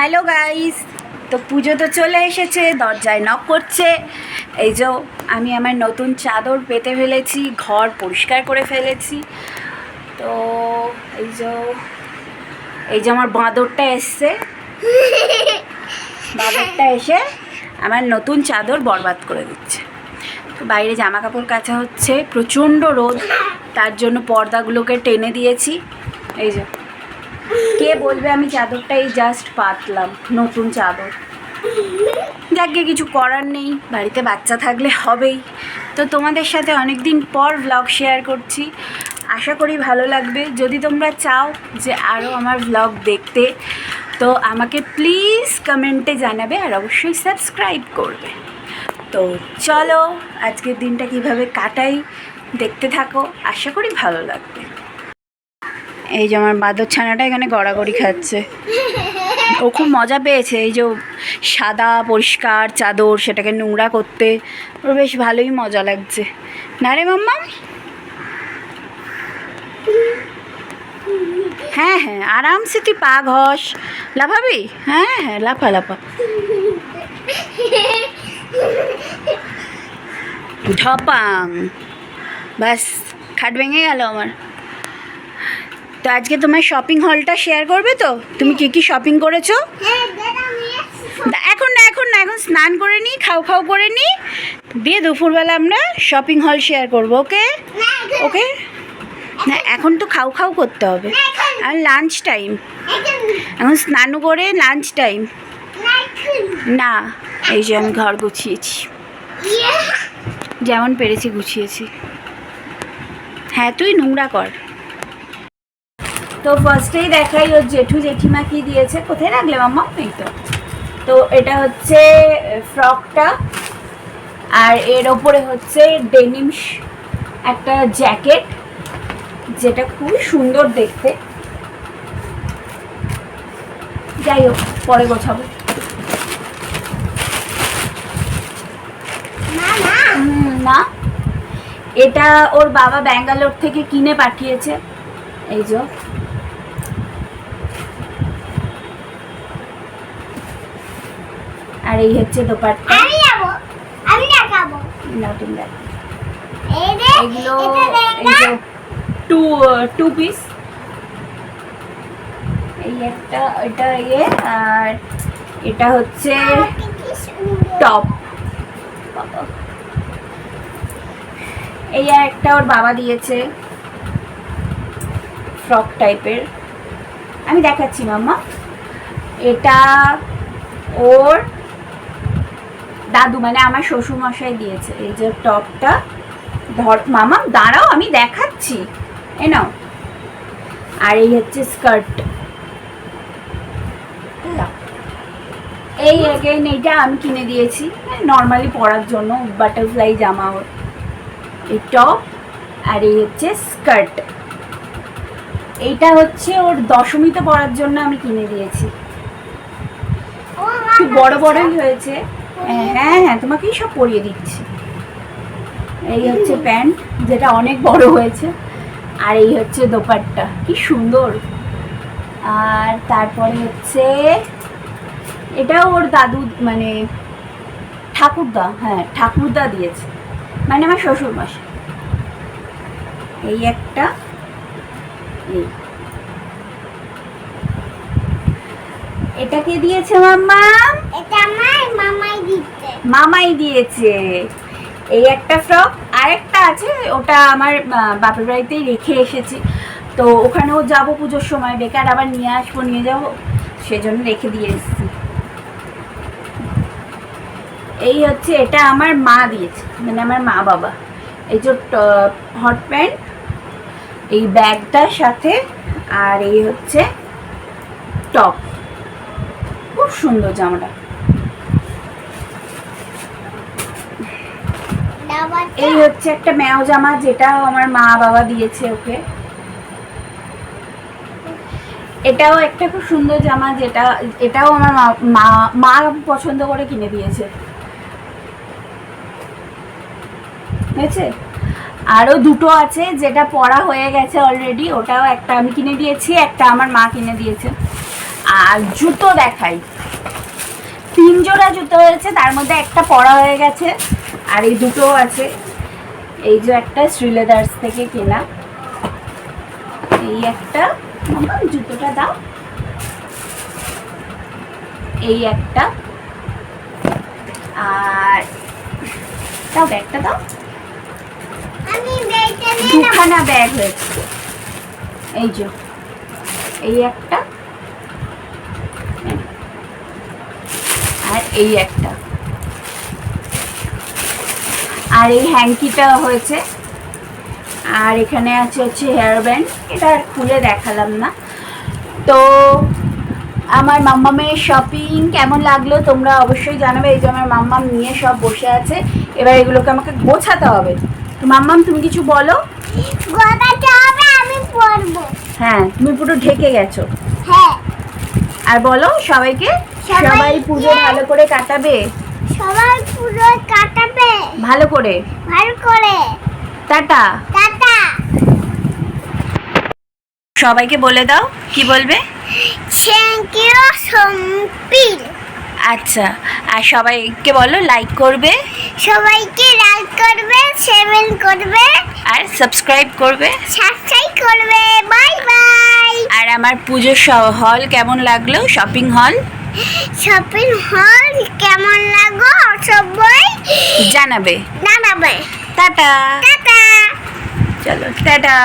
Hello guys, তো পুজো তো চলে এসেছে, দরজায় নক করছে। এই যে আমি আমার নতুন চাদর পেতে ফেলেছি, ঘর পরিষ্কার করে ফেলেছি। তো এই যে এই যে আমার বাঁদরটা এসছে। বাঁদরটা এসে আমার নতুন চাদর বরবাদ করে দিচ্ছে। তো বাইরে জামা কাপড় কাচা হচ্ছে, প্রচণ্ড রোদ, তার জন্য পর্দাগুলোকে টেনে দিয়েছি। এই যে কে বলবে আমি চাদরটা এই জাস্ট পাতলাম, নতুন চাদর। যাকে কিছু করার নেই, বাড়িতে বাচ্চা থাকলে হবেই। তো তোমাদের সাথে অনেক দিন পর ভ্লগ শেয়ার করছি। আশা করি ভালো লাগবে। যদি তোমরা চাও যে আরও আমার ভ্লগ দেখতে, তো আমাকে প্লিজ কমেন্টে জানাবে আর অবশ্যই সাবস্ক্রাইব করবে। তো চলো, আজকের দিনটা কীভাবে কাটাই, দেখতে থাকো। আশা করি ভালো লাগবে। এই যে আমার বাদর ছানাটা এখানে গড়াগড়ি খাচ্ছে। ও খুব মজা পেয়েছে, এই যে সাদা, পরিষ্কার চাদর, সেটাকে নোংরা করতে। ওর বেশ ভালোই মজা লাগছে। না রে মাম্মা? হ্যাঁ হ্যাঁ আরামসে তুই পা ঘষ। লাফাবি? হ্যাঁ হ্যাঁ লাফা লাফা। ঢপাং ব্যাস, খাট ভেঙে গেল আমার। তো আজকে তোমার শপিং হলটা শেয়ার করবে তো? তুমি কি কি শপিং করেছ? এখন না এখন না, এখন স্নান করে নিই খাও খাও করে নিই দিয়ে দুপুরবেলা আমরা শপিং হল শেয়ার করব, ওকে? ওকে? না, এখন তো খাও খাও করতে হবে। আর লাঞ্চ টাইম এখন স্নান করে লাঞ্চ টাইম না, এই যে আমি ঘর গুছিয়েছি। যেমন পেরেছি গুছিয়েছি। হ্যাঁ তুই নোংরা কর। তো ফার্স্টেই দেখাই ওর জেঠু জেঠিমা কি দিয়েছে কোথায় রাখলে মাম্মা? এই তো। তো এটা হচ্ছে ফ্রকটা আর এর ওপরে হচ্ছে ডেনিম একটা জ্যাকেট যেটা খুবই সুন্দর দেখতে। যাই হোক পরে গোছাবো। না এটা ওর বাবা ব্যাঙ্গালোর থেকে কিনে পাঠিয়েছে। এই যে। এই হচ্ছে দোপাট্টা। আমি যাব। আমি দেখাবো। দেখ। এই যে এগুলো টু টু পিস এই একটা এটা ইয়ে আর এটা হচ্ছে টপ এই আর একটা ওর বাবা দিয়েছে। ফ্রক টাইপের আমি দেখাচ্ছি মাম্মা। এটা ওর দাদু মানে আমার শ্বশুর মশাই দিয়েছে। এই যে টপটা ধর মামা দাঁড়াও আমি দেখাচ্ছি। এ নাও। আর এই হচ্ছে স্কার্ট। এই এগেইন এইটা আমি কিনে দিয়েছি। নর্মালি পরার জন্য বাটারফ্লাই জামা ওর এই টপ আর এই হচ্ছে স্কার্ট। এইটা হচ্ছে ওর দশমীতে পরার জন্য আমি কিনে দিয়েছি। ও খুব বড় বড়ই হয়েছে। হ্যাঁ হ্যাঁ তোমাকেই সব পরিয়ে দিচ্ছি। এই হচ্ছে প্যান্ট, যেটা অনেক বড় হয়েছে। আর এই হচ্ছে দোপাট্টা, কি সুন্দর। আর তারপরে হচ্ছে, এটাও ওর দাদু মানে ঠাকুরদা হ্যাঁ ঠাকুরদা দিয়েছে। মানে আমার শ্বশুর মশাই এই একটা, এই। এটা কে দিয়েছে মাম্মা? এটা আমার মামাই মামাই দিয়েছে। এই একটা ফ্রক আর একটা আছে, ওটা আমার বাপের বাড়িতেই রেখে এসেছি। তো ওখানেও যাব পুজোর সময়, বেকার আবার নিয়ে আসব, নিয়ে যাব, সেজন্য রেখে দিয়ে এসেছি। এই হচ্ছে, এটা আমার মা দিয়েছে মানে আমার মা বাবা। এই যে হট প্যান্ট এই ব্যাগটার সাথে, আর এই হচ্ছে টপ খুব সুন্দর জামাটা। এই হচ্ছে একটা ম্যাও জামা যেটাও আমার মা বাবা দিয়েছে ওকে। এটাও একটা খুব সুন্দর জামা যেটা, এটাও আমার মা- মা পছন্দ করে কিনে দিয়েছে। হয়েছে? আরও দুটো আছে যেটা পড়া হয়ে গেছে অলরেডি ওটাও একটা আমি কিনে দিয়েছি, একটা আমার মা কিনে দিয়েছে। আর জুতো দেখাই। তিন জোড়া জুতো হয়েছে, তার মধ্যে একটা পরা হয়ে গেছে। আর এই দুটো আছে। এই যে একটা শ্রীলেদার্স থেকে কেনা। এই একটা জুতোটা দাও। এই একটা। আর দাও ব্যাগটা দাও। দুখানা ব্যাগ হয়েছে। এই যে এই একটা। আর এই একটা। আর এই হ্যাঙ্কিটা হয়েছে। আর এখানে আছে হচ্ছে হেয়ার ব্যান্ড এটা আর খুলে দেখালাম না। তো আমার মাম্মামের শপিং কেমন লাগল তোমরা অবশ্যই জানাবে। এই যে আমার মাম্মাম নিয়ে সব বসে আছে। এবার এগুলোকে আমাকে গোছাতে হবে। তো মাম্মাম তুমি কিছু বলো? আমি হ্যাঁ তুমি পুরো ঢেকে গেছো। হ্যাঁ। আর বলো সবাইকে- সবাই পুজো ভালো করে কাটাবে? সবাই পুরো কাটাবে। ভালো করে? ভালো করে। টাটা। টাটা। সবাইকে বলে দাও কি বলবে? থ্যাংক ইউ সম্পিল আচ্ছা আর সবাইকে বলো লাইক করবে। সবাইকে লাইক করবে সেভেন করবে। আর সাবস্ক্রাইব করবে। সাবস্ক্রাইব করবে। বাই বাই আর আমার পুজোর হল কেমন লাগল? শপিং হল শপিং হল কেমন লাগো? সবাই জানাবে। জানাবে। টাটা। টাটা। চলো টাটা।